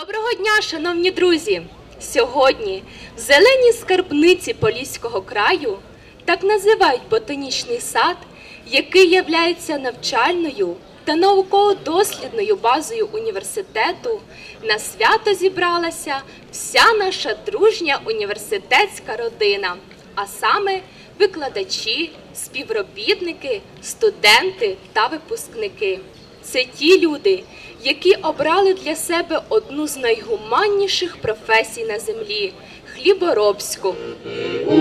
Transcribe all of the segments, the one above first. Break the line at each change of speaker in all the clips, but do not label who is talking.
Доброго дня, шановні друзі! Сьогодні в зеленій скарбниці Поліського краю так називають ботанічний сад, який являється навчальною та науково-дослідною базою університету. На свято зібралася вся наша дружня університетська родина, а саме викладачі, співробітники, студенти та випускники. Це ті люди, які обрали для себе одну з найгуманніших професій на землі хліборобську.
У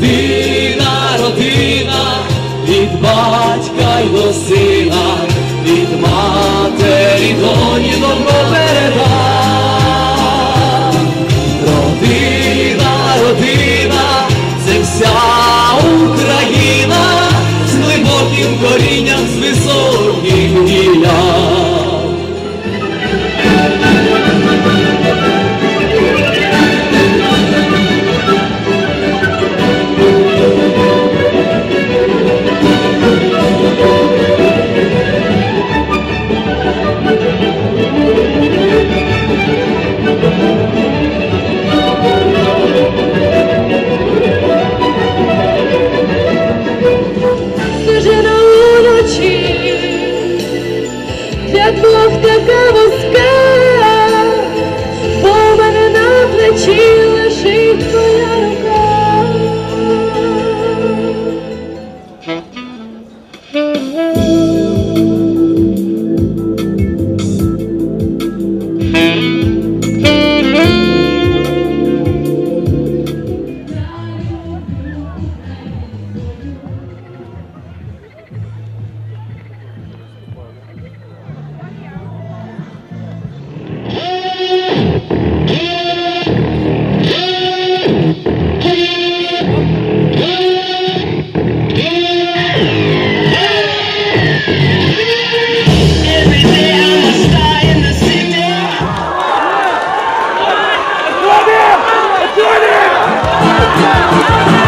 Родина, родина, від батька
для двох down.